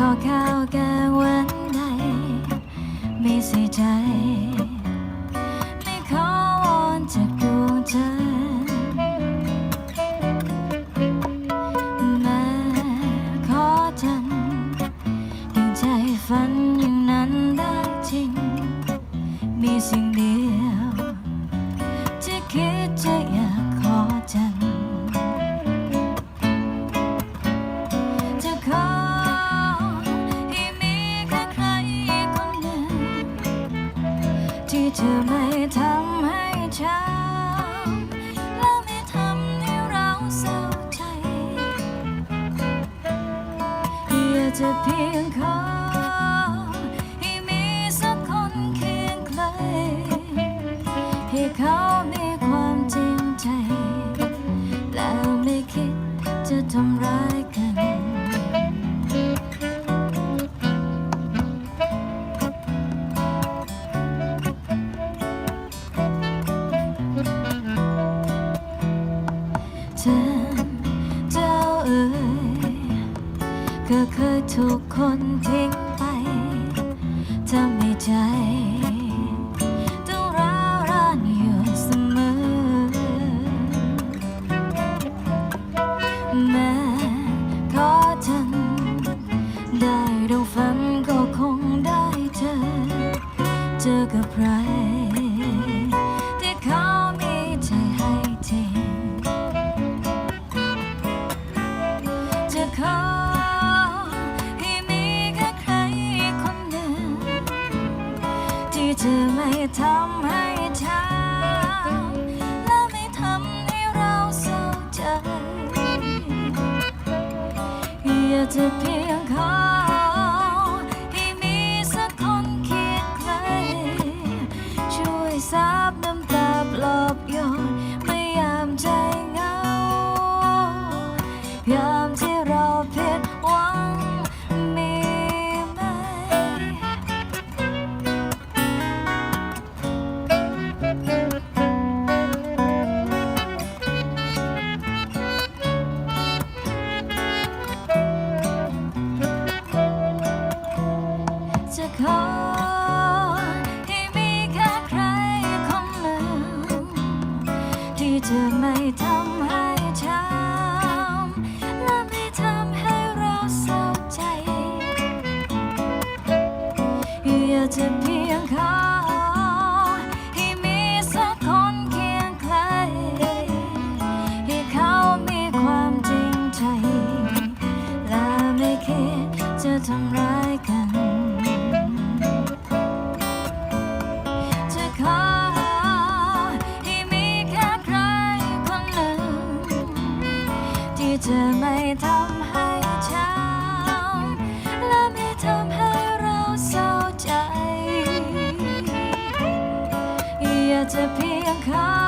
ขอข้าวแกงวันใดไม่ใส่ใจ ไม่ขอวอนจากดวงจันทร์แม้ขอจันทร์ยังใจฝันอย่างนั้นได้จริง มีสิ่ง จะไม่ทำให้ช้ำและไม่ทำให้เราเศร้าใจอยากจะเพียงขอให้มีสักคนเคียงใกล้ให้เขามีความจริงใจ แล้วไม่คิดจะทำร้าย ก็เคยถูกคนทิ้งไป จะไม่ใจ ที่จะไม่ทำให้ช้ำและไม่ทำให้เราเศร้าใจอยากจะเพียงขอให้มีสักคนเคียงใครช่วยซับน้ำตา ขอให้มีแค่ใครคนหนึ่ง ที่จะไม่ทำให้ช้ำและไม่ทำให้เราเศร้าใจอยากจะเพียงขอให้มีสักคนเคียงใกล้ให้เขามีความจริงใจ และไม่คิดจะทำร้าย จะไม่ทำให้ช้ำและไม่ทำให้เราเศร้าใจ อยากจะเพียงขา